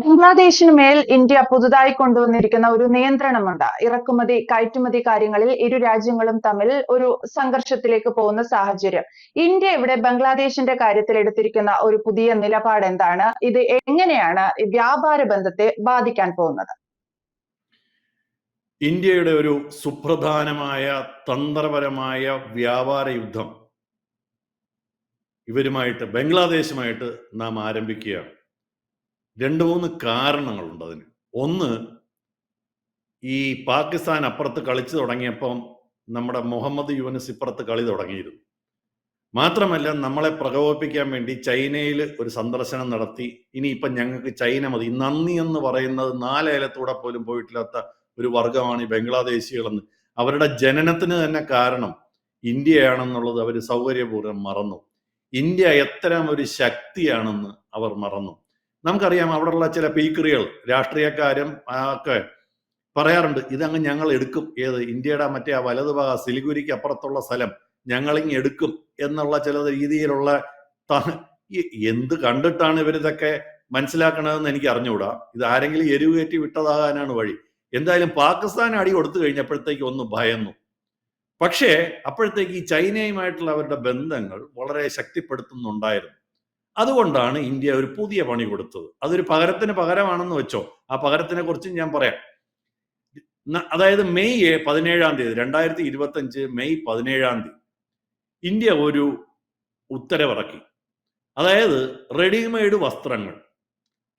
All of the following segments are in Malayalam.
ബംഗ്ലാദേശിന് മേൽ ഇന്ത്യ പുതുതായി കൊണ്ടുവന്നിരിക്കുന്ന ഒരു നിയന്ത്രണമുണ്ട്. ഇറക്കുമതി കയറ്റുമതി കാര്യങ്ങളിൽ ഇരു രാജ്യങ്ങളും തമ്മിൽ ഒരു സംഘർഷത്തിലേക്ക് പോകുന്ന സാഹചര്യം. ഇന്ത്യ ഇവിടെ ബംഗ്ലാദേശിന്റെ കാര്യത്തിൽ എടുത്തിരിക്കുന്ന ഒരു പുതിയ നിലപാട് എന്താണ് ഇത് എങ്ങനെയാണ് വ്യാപാര ബന്ധത്തെ ബാധിക്കാൻ പോകുന്നത്? ഇന്ത്യയുടെ ഒരു സുപ്രധാനമായ തന്ത്രപരമായ വ്യാപാര യുദ്ധം ഇവരുമായിട്ട് ബംഗ്ലാദേശുമായിട്ട് നാം ആരംഭിക്കുകയാണ്. രണ്ട് മൂന്ന് കാരണങ്ങളുണ്ട് അതിന്. ഒന്ന് ഈ പാകിസ്ഥാൻ അപ്പുറത്ത് കളിച്ചു തുടങ്ങിയപ്പം നമ്മുടെ മുഹമ്മദ് യുവനസ് ഇപ്പുറത്ത് കളി തുടങ്ങിയിരുന്നു. മാത്രമല്ല നമ്മളെ പ്രകോപിപ്പിക്കാൻ വേണ്ടി ചൈനയിൽ ഒരു സന്ദർശനം നടത്തി. ഇനിയിപ്പം ഞങ്ങൾക്ക് ചൈന മതി. നന്ദി എന്ന് പറയുന്നത് നാലേലത്തൂടെ പോലും പോയിട്ടില്ലാത്ത ഒരു വർഗമാണ് ഈ ബംഗ്ലാദേശികളെന്ന്. അവരുടെ ജനനത്തിന് തന്നെ കാരണം ഇന്ത്യയാണെന്നുള്ളത് അവർ സൗകര്യപൂർവം മറന്നു. ഇന്ത്യ എത്തരം ഒരു ശക്തിയാണെന്ന് അവർ മറന്നു. നമുക്കറിയാം അവിടെയുള്ള ചില പീക്കറികൾ രാഷ്ട്രീയക്കാരും ഒക്കെ പറയാറുണ്ട് ഇതങ്ങ് ഞങ്ങൾ എടുക്കും. ഏത് ഇന്ത്യയുടെ മറ്റേ ആ വലതുഭാഗ സിലിഗുരിക്ക് അപ്പുറത്തുള്ള സ്ഥലം ഞങ്ങളിങ് എടുക്കും എന്നുള്ള ചില രീതിയിലുള്ള എന്ത് കണ്ടിട്ടാണ് ഇവരിതൊക്കെ മനസ്സിലാക്കണതെന്ന് എനിക്ക് അറിഞ്ഞുകൂടാ. ഇത് ആരെങ്കിലും എരിവുകയറ്റി വിട്ടതാകാനാണ് വഴി. എന്തായാലും പാകിസ്ഥാൻ അടി കൊടുത്തു കഴിഞ്ഞപ്പോഴത്തേക്ക് ഒന്ന് ഭയന്നു. പക്ഷേ അപ്പോഴത്തേക്ക് ഈ ചൈനയുമായിട്ടുള്ള അവരുടെ ബന്ധങ്ങൾ വളരെ ശക്തിപ്പെടുത്തുന്നുണ്ടായിരുന്നു. അതുകൊണ്ടാണ് ഇന്ത്യ ഒരു പുതിയ പണി കൊടുത്തത്. അതൊരു പകരത്തിന് പകരമാണെന്ന് വെച്ചോ. ആ പകരത്തിനെ കുറിച്ചും ഞാൻ പറയാം. അതായത് മെയ് പതിനേഴാം തീയതി രണ്ടായിരത്തി ഇരുപത്തി അഞ്ച് മെയ് പതിനേഴാം തീയതി ഇന്ത്യ ഒരു ഉത്തരവിറക്കി. അതായത് റെഡിമെയ്ഡ് വസ്ത്രങ്ങൾ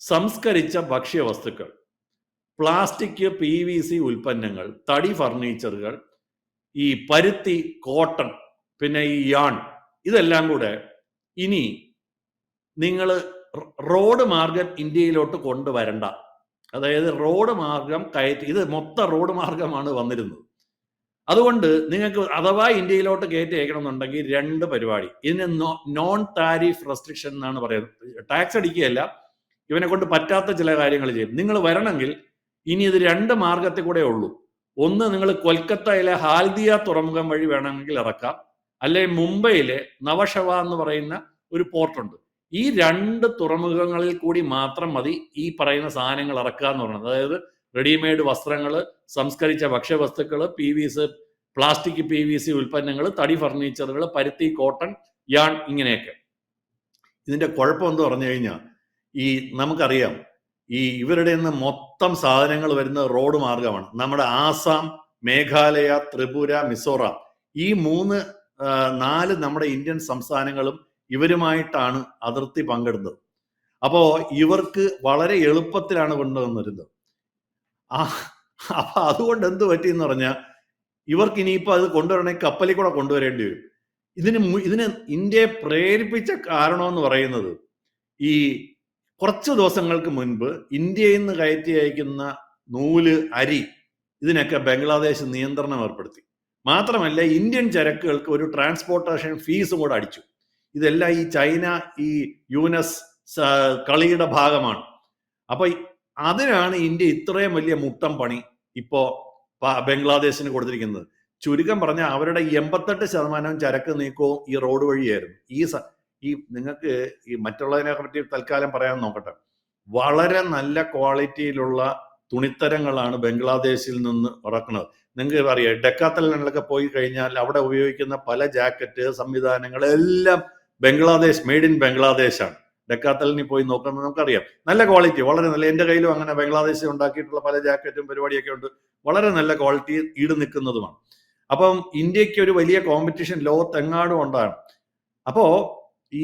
സംസ്കരിച്ച ഭക്ഷ്യവസ്തുക്കൾ പ്ലാസ്റ്റിക് പി വി സി ഉൽപ്പന്നങ്ങൾ തടി ഫർണിച്ചറുകൾ ഈ പരുത്തി കോട്ടൺ പിന്നെ ഈ യാൺ ഇതെല്ലാം കൂടെ ഇനി നിങ്ങൾ റോഡ് മാർഗം ഇന്ത്യയിലോട്ട് കൊണ്ടുവരണ്ട. അതായത് റോഡ് മാർഗം കയറ്റി ഇത് മൊത്തം റോഡ് മാർഗമാണ് വന്നിരുന്നത്. അതുകൊണ്ട് നിങ്ങൾക്ക് അഥവാ ഇന്ത്യയിലോട്ട് കയറ്റി അയക്കണമെന്നുണ്ടെങ്കിൽ രണ്ട് പരിപാടി. ഇതിന് നോൺ താരിഫ് റെസ്ട്രിക്ഷൻ എന്നാണ് പറയുന്നത്. ടാക്സ് അടിക്കുകയല്ല ഇവനെ കൊണ്ട് പറ്റാത്ത ചില കാര്യങ്ങൾ ചെയ്യും. നിങ്ങൾ വരണമെങ്കിൽ ഇനി ഇത് രണ്ട് മാർഗത്തിൽ കൂടെ ഉള്ളൂ. ഒന്ന് നിങ്ങൾ കൊൽക്കത്തയിലെ ഹാൽദിയ തുറമുഖം വഴി വേണമെങ്കിൽ ഇറക്കാം. അല്ലെ മുംബൈയിലെ നവഷവ എന്ന് പറയുന്ന ഒരു പോർട്ടുണ്ട് ഈ രണ്ട് തുറമുഖങ്ങളിൽ കൂടി മാത്രം മതി ഈ പറയുന്ന സാധനങ്ങൾ ഇറക്കുക എന്ന് പറയുന്നത്. അതായത് റെഡിമെയ്ഡ് വസ്ത്രങ്ങൾ സംസ്കരിച്ച ഭക്ഷ്യവസ്തുക്കൾ P V C plastic P V C ഉൽപ്പന്നങ്ങൾ തടി ഫർണിച്ചറുകൾ പരുത്തി കോട്ടൺ യാൺ ഇങ്ങനെയൊക്കെ. ഇതിന്റെ കുഴപ്പം എന്ന് പറഞ്ഞു കഴിഞ്ഞാൽ ഈ നമുക്കറിയാം ഈ ഇവരുടെ നിന്ന് മൊത്തം സാധനങ്ങൾ വരുന്ന റോഡ് മാർഗമാണ്. നമ്മുടെ ആസാം മേഘാലയ ത്രിപുര മിസോറാം ഈ മൂന്ന് നാല് നമ്മുടെ ഇന്ത്യൻ സംസ്ഥാനങ്ങളും ഇവരുമായിട്ടാണ് അതിർത്തി പങ്കിടുന്നത്. അപ്പോ ഇവർക്ക് വളരെ എളുപ്പത്തിലാണ് കൊണ്ടുവന്നിരുന്നത്. ആ അപ്പൊ അതുകൊണ്ട് എന്ത് പറ്റിയെന്ന് പറഞ്ഞാൽ ഇവർക്ക് ഇനിയിപ്പോ അത് കൊണ്ടുവരണമെങ്കിൽ കപ്പലിൽ കൂടെ കൊണ്ടുവരേണ്ടി വരും. ഇതിന് ഇതിന് ഇന്ത്യയെ പ്രേരിപ്പിച്ച കാരണം എന്ന് പറയുന്നത് ഈ കുറച്ച് ദിവസങ്ങൾക്ക് മുൻപ് ഇന്ത്യയിൽ നിന്ന് കയറ്റി അയക്കുന്ന നൂൽ അരി ഇതിനൊക്കെ ബംഗ്ലാദേശ് നിയന്ത്രണം ഏർപ്പെടുത്തി. മാത്രമല്ല ഇന്ത്യൻ ചരക്കുകൾക്ക് ഒരു ട്രാൻസ്പോർട്ടേഷൻ ഫീസും കൂടെ അടിച്ചു. ഇതെല്ലാം ഈ ചൈന ഈ യുനസ് കളിയുടെ ഭാഗമാണ്. അപ്പൊ അതിനാണ് ഇന്ത്യ ഇത്രയും വലിയ മുട്ടം പണി ഇപ്പോ ബംഗ്ലാദേശിന് കൊടുത്തിരിക്കുന്നത്. ചുരുക്കം പറഞ്ഞാൽ അവരുടെ എൺപത്തെട്ട് ശതമാനം ചരക്ക് നീക്കവും ഈ റോഡ് വഴിയായിരുന്നു. ഈ ഈ നിങ്ങൾക്ക് ഈ മറ്റുള്ളതിനെ പറ്റി തൽക്കാലം പറയാൻ നോക്കട്ടെ. വളരെ നല്ല ക്വാളിറ്റിയിലുള്ള തുണിത്തരങ്ങളാണ് ബംഗ്ലാദേശിൽ നിന്ന് ഇറക്കുന്നത്. നിങ്ങൾക്ക് അറിയാം ഡെക്കാത്തലിനൊക്കെ പോയി കഴിഞ്ഞാൽ അവിടെ ഉപയോഗിക്കുന്ന പല ജാക്കറ്റ് സംവിധാനങ്ങൾ എല്ലാം ബംഗ്ലാദേശ് മെയ്ഡ് ഇൻ ബംഗ്ലാദേശ് ആണ് ഡെക്കാത്തലിന് പോയി നോക്കുമ്പോൾ നമുക്കറിയാം. നല്ല ക്വാളിറ്റി വളരെ നല്ല എന്റെ കയ്യിലും അങ്ങനെ ബംഗ്ലാദേശിൽ ഉണ്ടാക്കിയിട്ടുള്ള പല ജാക്കറ്റും പരിപാടിയൊക്കെ ഉണ്ട്. വളരെ നല്ല ക്വാളിറ്റി ഈട് നിൽക്കുന്നതുമാണ്. അപ്പം ഇന്ത്യയ്ക്ക് ഒരു വലിയ കോമ്പറ്റീഷൻ ലോകത്തെങ്ങാടും ഉണ്ടാണ് അപ്പോൾ ഈ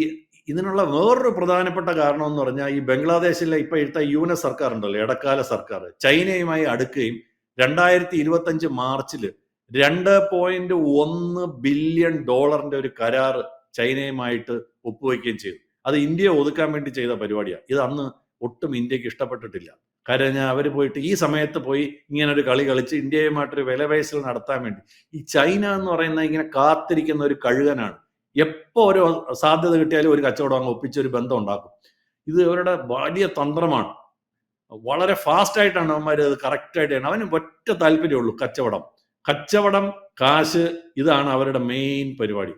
ഇതിനുള്ള വേറൊരു പ്രധാനപ്പെട്ട കാരണം എന്ന് പറഞ്ഞാൽ ഈ ബംഗ്ലാദേശിലെ ഇപ്പൊ ഇവിടുത്തെ എസ് സർക്കാർ ഉണ്ടല്ലോ ഇടക്കാല സർക്കാർ. ചൈനയുമായി അടുക്കുകയും രണ്ടായിരത്തി ഇരുപത്തി അഞ്ച് മാർച്ചിൽ രണ്ട് പോയിന്റ് ഒന്ന് ബില്യൺ ഡോളറിന്റെ ഒരു കരാർ ചൈനയുമായിട്ട് ഒപ്പുവയ്ക്കുകയും ചെയ്തു. അത് ഇന്ത്യയെ ഒതുക്കാൻ വേണ്ടി ചെയ്ത പരിപാടിയാണ് ഇത് അന്ന് ഒട്ടും ഇന്ത്യയ്ക്ക് ഇഷ്ടപ്പെട്ടിട്ടില്ല. കാരണം അവർ പോയിട്ട് ഈ സമയത്ത് പോയി ഇങ്ങനെ ഒരു കളി കളിച്ച് ഇന്ത്യയുമായിട്ടൊരു വിലപേശൽ നടത്താൻ വേണ്ടി. ഈ ചൈന എന്ന് പറയുന്ന ഇങ്ങനെ കാത്തിരിക്കുന്ന ഒരു കഴുകനാണ്. എപ്പോ ഒരു സാധ്യത കിട്ടിയാലും ഒരു കച്ചവടം അങ്ങ് ഒപ്പിച്ചൊരു ബന്ധം ഉണ്ടാക്കും. ഇത് അവരുടെ വലിയ തന്ത്രമാണ്. വളരെ ഫാസ്റ്റ് ആയിട്ടാണ് അവന്മാർ അത് കറക്റ്റ് ആയിട്ട് ചെയ്യണം അവന് ഒറ്റ താല്പര്യമുള്ളൂ കച്ചവടം. കച്ചവടം കാശ് ഇതാണ് അവരുടെ മെയിൻ പരിപാടി.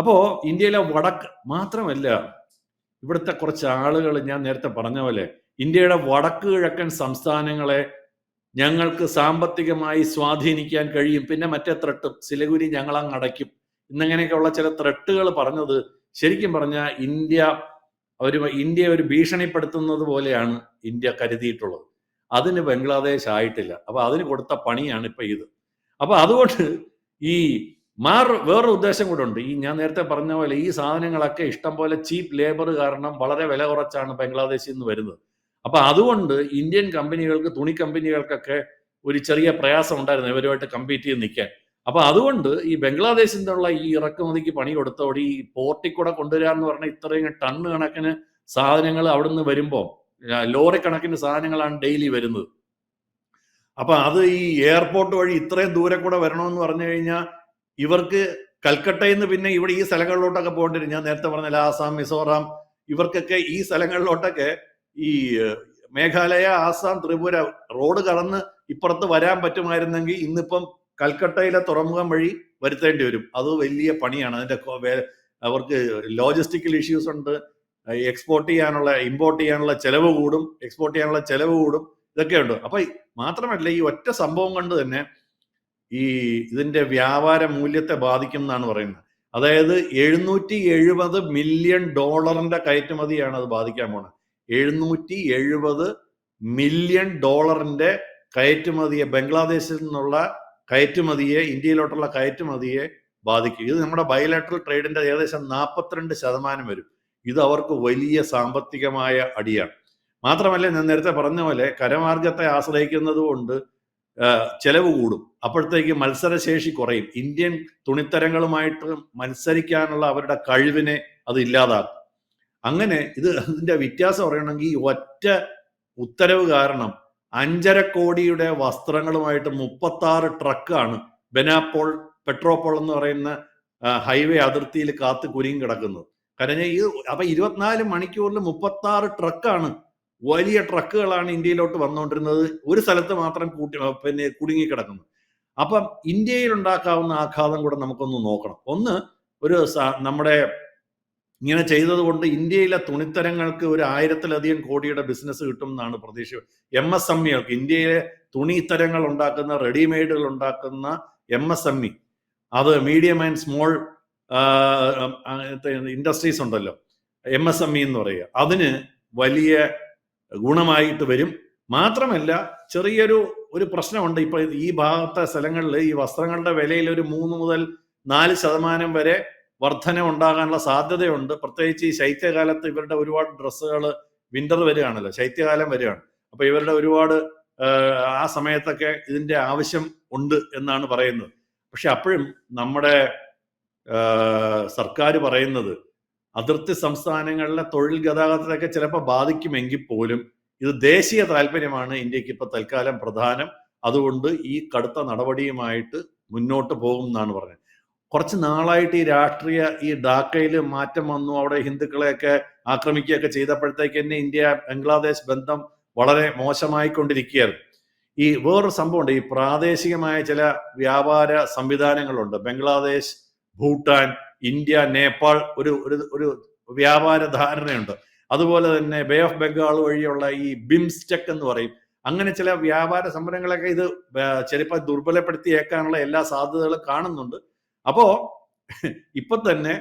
അപ്പോ ഇന്ത്യയിലെ വടക്ക് മാത്രമല്ല ഇവിടുത്തെ കുറച്ച് ആളുകൾ ഞാൻ നേരത്തെ പറഞ്ഞ പോലെ ഇന്ത്യയുടെ വടക്ക് കിഴക്കൻ സംസ്ഥാനങ്ങളെ ഞങ്ങൾക്ക് സാമ്പത്തികമായി സ്വാധീനിക്കാൻ കഴിയും. പിന്നെ മറ്റേ ത്രട്ടും സിലഗുരി ഞങ്ങളങ്ങ് അടയ്ക്കും. എന്നിങ്ങനെയൊക്കെയുള്ള ചില ത്രട്ടുകൾ പറഞ്ഞത് ശരിക്കും പറഞ്ഞാൽ ഇന്ത്യ ഒരു ഇന്ത്യ ഒരു ഭീഷണിപ്പെടുത്തുന്നത് പോലെയാണ് ഇന്ത്യ കരുതിയിട്ടുള്ളത്. അതിന് ബംഗ്ലാദേശ് ആയിട്ടില്ല. അപ്പൊ അതിന് കൊടുത്ത പണിയാണ് ഇപ്പൊ ഇത്. അപ്പൊ അതുകൊണ്ട് ഈ മാർ വേറൊരു ഉദ്ദേശം കൂടെ ഉണ്ട്. ഈ ഞാൻ നേരത്തെ പറഞ്ഞ പോലെ ഈ സാധനങ്ങളൊക്കെ ഇഷ്ടം പോലെ ചീപ്പ് ലേബർ കാരണം വളരെ വില കുറച്ചാണ് ബംഗ്ലാദേശിൽ നിന്ന് വരുന്നത്. അപ്പൊ അതുകൊണ്ട് ഇന്ത്യൻ കമ്പനികൾക്ക് തുണി കമ്പനികൾക്കൊക്കെ ഒരു ചെറിയ പ്രയാസം ഉണ്ടായിരുന്നു ഇവരുമായിട്ട് കമ്പീറ്റ് ചെയ്ത് നിൽക്കാൻ. അപ്പൊ അതുകൊണ്ട് ഈ ബംഗ്ലാദേശിൽ നിന്നുള്ള ഈ ഇറക്കുമതിക്ക് പണി കൊടുത്തോടെ ഈ പോർട്ടിൽ കൂടെ കൊണ്ടുവരാന്ന് പറഞ്ഞാൽ ഇത്രയും ടണ്ണ് കണക്കിന് സാധനങ്ങൾ അവിടുന്ന് വരുമ്പോൾ ലോറി കണക്കിന് സാധനങ്ങളാണ് ഡെയിലി വരുന്നത്. അപ്പൊ അത് ഈ എയർപോർട്ട് വഴി ഇത്രയും ദൂരെ കൂടെ വരണമെന്ന് പറഞ്ഞു കഴിഞ്ഞാൽ ഇവർക്ക് കൽക്കട്ടയിൽ നിന്ന് പിന്നെ ഇവിടെ ഈ സ്ഥലങ്ങളിലോട്ടൊക്കെ പോകേണ്ടി ഞാൻ നേരത്തെ പറഞ്ഞ ആസാം മിസോറാം ഇവർക്കൊക്കെ ഈ സ്ഥലങ്ങളിലോട്ടൊക്കെ ഈ മേഘാലയ ആസാം ത്രിപുര റോഡ് കടന്ന് ഇപ്പുറത്ത് വരാൻ പറ്റുമായിരുന്നെങ്കിൽ ഇന്നിപ്പം കൽക്കട്ടയിലെ തുറമുഖം വഴി വരുത്തേണ്ടി വരും. അത് വലിയ പണിയാണ്. അതിന്റെ അവർക്ക് ലോജിസ്റ്റിക്കൽ ഇഷ്യൂസ് ഉണ്ട്. എക്സ്പോർട്ട് ചെയ്യാനുള്ള ഇമ്പോർട്ട് ചെയ്യാനുള്ള ചെലവ് കൂടും. എക്സ്പോർട്ട് ചെയ്യാനുള്ള ചെലവ് കൂടും. ഇതൊക്കെ ഉണ്ട് അപ്പൊ മാത്രമല്ല ഈ ഒറ്റ സംഭവം കൊണ്ട് തന്നെ ഈ ഇതിന്റെ വ്യാപാര മൂല്യത്തെ ബാധിക്കും എന്നാണ് പറയുന്നത്. അതായത് എഴുന്നൂറ്റി എഴുപത് മില്യൺ ഡോളറിന്റെ കയറ്റുമതിയാണ് അത് ബാധിക്കാൻ പോണത്. എഴുന്നൂറ്റി എഴുപത് മില്യൺ ഡോളറിന്റെ കയറ്റുമതിയെ ബംഗ്ലാദേശിൽ നിന്നുള്ള കയറ്റുമതിയെ ഇന്ത്യയിലോട്ടുള്ള കയറ്റുമതിയെ ബാധിക്കും. ഇത് നമ്മുടെ ബയലാട്രൽ ട്രേഡിന്റെ ഏകദേശം നാൽപ്പത്തിരണ്ട് ശതമാനം വരും. ഇത് അവർക്ക് വലിയ സാമ്പത്തികമായ അടിയാണ്. മാത്രമല്ല ഞാൻ നേരത്തെ പറഞ്ഞ പോലെ കരമാർഗത്തെ ആശ്രയിക്കുന്നത് കൊണ്ട് ചെലവ് കൂടും. അപ്പോഴത്തേക്ക് മത്സരശേഷി കുറയും. ഇന്ത്യൻ തുണിത്തരങ്ങളുമായിട്ട് മത്സരിക്കാനുള്ള അവരുടെ കഴിവിനെ അത് ഇല്ലാതാക്കും. അങ്ങനെ ഇത് ഇതിന്റെ വ്യത്യാസം പറയണമെങ്കിൽ ഈ ഒറ്റ ഉത്തരവ് കാരണം അഞ്ചര കോടിയുടെ വസ്ത്രങ്ങളുമായിട്ട് മുപ്പത്തി ആറ് ട്രക്കാണ് ബെനാപ്പോൾ പെട്രോപോൾ എന്ന് പറയുന്ന ഹൈവേ അതിർത്തിയിൽ കാത്തു കുരുങ്ങി കിടക്കുന്നത്. കാരണം ഈ അപ്പൊ ഇരുപത്തിനാല് മണിക്കൂറിൽ മുപ്പത്തി ആറ് ട്രക്കാണ് വലിയ ട്രക്കുകളാണ് ഇന്ത്യയിലോട്ട് വന്നുകൊണ്ടിരുന്നത് ഒരു സ്ഥലത്ത് മാത്രം കൂട്ടി പിന്നെ കുടുങ്ങിക്കിടക്കുന്നത് അപ്പം ഇന്ത്യയിൽ ഉണ്ടാക്കാവുന്ന ആഘാതം കൂടെ നമുക്കൊന്ന് നോക്കണം ഒന്ന് ഒരു നമ്മുടെ ഇങ്ങനെ ചെയ്തതുകൊണ്ട് ഇന്ത്യയിലെ തുണിത്തരങ്ങൾക്ക് ഒരു ആയിരത്തിലധികം കോടിയുടെ ബിസിനസ് കിട്ടും എന്നാണ് പ്രതീക്ഷ എം എസ് എം ഇകൾക്ക് ഇന്ത്യയിലെ തുണിത്തരങ്ങൾ ഉണ്ടാക്കുന്ന റെഡിമെയ്ഡുകൾ ഉണ്ടാക്കുന്ന എം എസ് എം ഇ അത് മീഡിയം ആൻഡ് സ്മോൾ ഇൻഡസ്ട്രീസ് ഉണ്ടല്ലോ എം എസ് എം ഇ എന്ന് പറയുക അതിന് വലിയ ഗുണമായിട്ട് വരും. മാത്രമല്ല ചെറിയൊരു ഒരു പ്രശ്നമുണ്ട്. ഇപ്പൊ ഈ ഭാഗത്തെ സ്ഥലങ്ങളിൽ ഈ വസ്ത്രങ്ങളുടെ വിലയിൽ ഒരു മൂന്ന് മുതൽ നാല് ശതമാനം വരെ വർധന ഉണ്ടാകാനുള്ള സാധ്യതയുണ്ട്. പ്രത്യേകിച്ച് ഈ ശൈത്യകാലത്ത് ഇവരുടെ ഒരുപാട് ഡ്രസ്സുകൾ വിന്റർ വരികയാണല്ലോ ശൈത്യകാലം വരികയാണ്. അപ്പൊ ഇവരുടെ ഒരുപാട് ആ, സമയത്തൊക്കെ ഇതിന്റെ ആവശ്യം ഉണ്ട് എന്നാണ് പറയുന്നത്. പക്ഷെ അപ്പോഴും നമ്മുടെ സർക്കാർ പറയുന്നത് അതിർത്തി സംസ്ഥാനങ്ങളിലെ തൊഴിൽ ഗതാഗതത്തെയൊക്കെ ചിലപ്പോൾ ബാധിക്കുമെങ്കിൽ പോലും ഇത് ദേശീയ താല്പര്യമാണ് ഇന്ത്യയ്ക്ക് ഇപ്പൊ തൽക്കാലം പ്രധാനം. അതുകൊണ്ട് ഈ കടുത്ത നടപടിയുമായിട്ട് മുന്നോട്ട് പോകും എന്നാണ് പറഞ്ഞത്. കുറച്ച് നാളായിട്ട് ഈ രാഷ്ട്രീയ ഈ ഡാക്കയിൽ മാറ്റം വന്നു. അവിടെ ഹിന്ദുക്കളെയൊക്കെ ആക്രമിക്കുകയൊക്കെ ചെയ്തപ്പോഴത്തേക്ക് തന്നെ ഇന്ത്യ ബംഗ്ലാദേശ് ബന്ധം വളരെ മോശമായിക്കൊണ്ടിരിക്കുകയായിരുന്നു ഈ വേറൊരു സംഭവമുണ്ട്. ഈ പ്രാദേശികമായ ചില വ്യാപാര സംവിധാനങ്ങളുണ്ട്. ബംഗ്ലാദേശ് ഭൂട്ടാൻ ഇന്ത്യ നേപ്പാൾ ഒരു ഒരു ഒരു വ്യാപാര ധാരണയുണ്ട്. അതുപോലെ തന്നെ ബേ ഓഫ് ബംഗാൾ വഴിയുള്ള ഈ ബിംസ്റ്റെക് എന്ന് പറയും. അങ്ങനെ ചില വ്യാപാര സംരംഭങ്ങളൊക്കെ ഇത് ചിലപ്പോൾ ദുർബലപ്പെടുത്തിയേക്കാനുള്ള എല്ലാ സാധ്യതകളും കാണുന്നുണ്ട്. അപ്പോ ഇപ്പൊ തന്നെ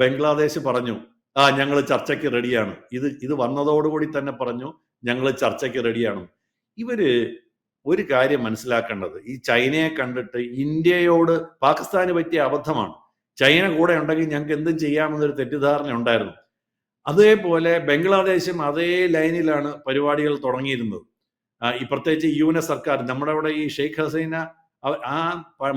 ബംഗ്ലാദേശ് പറഞ്ഞു ആ ഞങ്ങൾ ചർച്ചയ്ക്ക് റെഡിയാണ് ഇത് ഇത് വന്നതോടുകൂടി തന്നെ പറഞ്ഞു ഞങ്ങൾ ചർച്ചയ്ക്ക് റെഡിയാണ് ഇവർ ഒരു കാര്യം മനസ്സിലാക്കേണ്ടത്. ഈ ചൈനയെ കണ്ടിട്ട് ഇന്ത്യയോട് പാകിസ്ഥാന് പറ്റിയ അബദ്ധമാണ്. ചൈന കൂടെ ഉണ്ടെങ്കിൽ ഞങ്ങൾക്ക് എന്തും ചെയ്യാമെന്നൊരു തെറ്റിദ്ധാരണ ഉണ്ടായിരുന്നു. അതേപോലെ ബംഗ്ലാദേശും അതേ ലൈനിലാണ് പരിപാടികൾ തുടങ്ങിയിരുന്നത്. ഈ പ്രത്യേകിച്ച് യു എൻ സർക്കാർ നമ്മുടെ ഇവിടെ ഈ ഷെയ്ഖ് ഹസീന ആ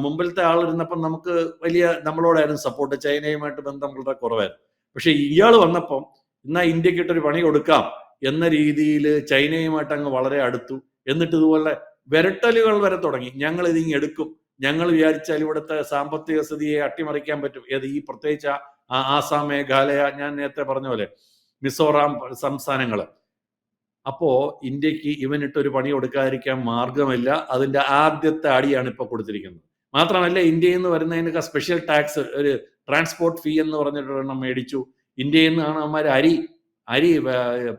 മുമ്പിലത്തെ ആളിരുന്നപ്പം നമുക്ക് വലിയ നമ്മളോടായിരുന്നു സപ്പോർട്ട് ചൈനയുമായിട്ട് ബന്ധം വളരെ കുറവായിരുന്നു. പക്ഷെ ഇയാൾ വന്നപ്പം എന്നാ ഇന്ത്യക്കിട്ടൊരു പണി കൊടുക്കാം എന്ന രീതിയിൽ ചൈനയുമായിട്ട് അങ്ങ് വളരെ അടുത്തു. എന്നിട്ട് ഇതുപോലെ വിരട്ടലുകൾ വരെ തുടങ്ങി. ഞങ്ങൾ ഇതിങ്ങ് എടുക്കും. ഞങ്ങൾ വിചാരിച്ചാൽ ഇവിടുത്തെ സാമ്പത്തിക സ്ഥിതിയെ അട്ടിമറിക്കാൻ പറ്റും. ഏത് ഈ പ്രത്യേകിച്ച് ആസാം മേഘാലയ ഞാൻ നേരത്തെ പറഞ്ഞ പോലെ മിസോറാം സംസ്ഥാനങ്ങൾ അപ്പോ ഇന്ത്യയ്ക്ക് ഇവനിട്ട് ഒരു പണി കൊടുക്കാതിരിക്കാൻ മാർഗമില്ല. അതിന്റെ ആദ്യത്തെ അടിയാണ് ഇപ്പൊ കൊടുത്തിരിക്കുന്നത്. മാത്രമല്ല ഇന്ത്യയിൽ നിന്ന് വരുന്നതിനൊക്കെ സ്പെഷ്യൽ ടാക്സ് ഒരു ട്രാൻസ്പോർട്ട് ഫീ എന്ന് പറഞ്ഞിട്ടൊരെണ്ണം മേടിച്ചു. ഇന്ത്യയിൽ നിന്നാണ് അവന്മാർ അരി അരി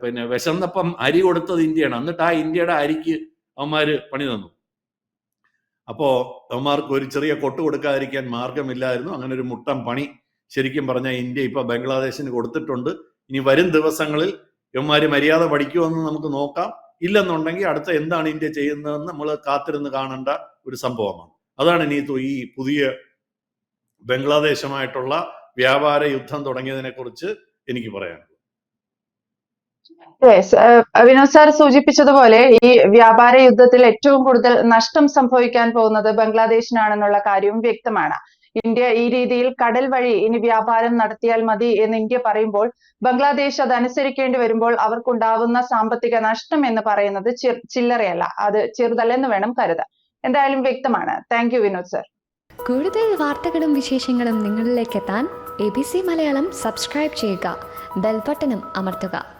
പിന്നെ വിശന്നപ്പം അരി കൊടുത്തത് ഇന്ത്യയാണ്. എന്നിട്ട് ആ ഇന്ത്യയുടെ അരിക്ക് അവന്മാര് പണി തന്നു. അപ്പോ അവന്മാർക്ക് ഒരു ചെറിയ കൊട്ട് കൊടുക്കാതിരിക്കാൻ മാർഗമില്ലായിരുന്നു അങ്ങനെ ഒരു മുട്ടം പണി ശരിക്കും പറഞ്ഞാൽ ഇന്ത്യ ഇപ്പൊ ബംഗ്ലാദേശിന് കൊടുത്തിട്ടുണ്ട്. ഇനി വരും ദിവസങ്ങളിൽ ഇവന്മാര് മര്യാദ പഠിക്കുമെന്ന് നമുക്ക് നോക്കാം. ഇല്ലെന്നുണ്ടെങ്കിൽ അടുത്ത എന്താണ് ഇന്ത്യ ചെയ്യുന്നതെന്ന് നമ്മൾ കാത്തിരുന്ന് കാണേണ്ട ഒരു സംഭവമാണ്. അതാണ് ഇനി ഈ പുതിയ ബംഗ്ലാദേശുമായിട്ടുള്ള വ്യാപാര യുദ്ധം തുടങ്ങിയതിനെ കുറിച്ച് എനിക്ക് പറയാൻ ഏഹ് വിനോദ് സാർ സൂചിപ്പിച്ചതുപോലെ ഈ വ്യാപാര യുദ്ധത്തിൽ ഏറ്റവും കൂടുതൽ നഷ്ടം സംഭവിക്കാൻ പോകുന്നത് ബംഗ്ലാദേശിനാണെന്നുള്ള കാര്യവും വ്യക്തമാണ്. ഇന്ത്യ ഈ രീതിയിൽ കടൽ വഴി ഇനി വ്യാപാരം നടത്തിയാൽ മതി എന്ന് ഇന്ത്യ പറയുമ്പോൾ ബംഗ്ലാദേശ് അത് അനുസരിക്കേണ്ടി വരുമ്പോൾ അവർക്കുണ്ടാവുന്ന സാമ്പത്തിക നഷ്ടം എന്ന് പറയുന്നത് ചില്ലറയല്ല. അത് ചെറുതല്ലെന്ന് വേണം കരുതാൻ. എന്തായാലും വ്യക്തമാണ്. Thank you Vinod sir. കൂടുതൽ വാർത്തകളും വിശേഷങ്ങളും നിങ്ങളിലേക്ക് എത്താൻ A B C Malayalam subscribe ചെയ്യുക. ബെൽബട്ടനും അമർത്തുക.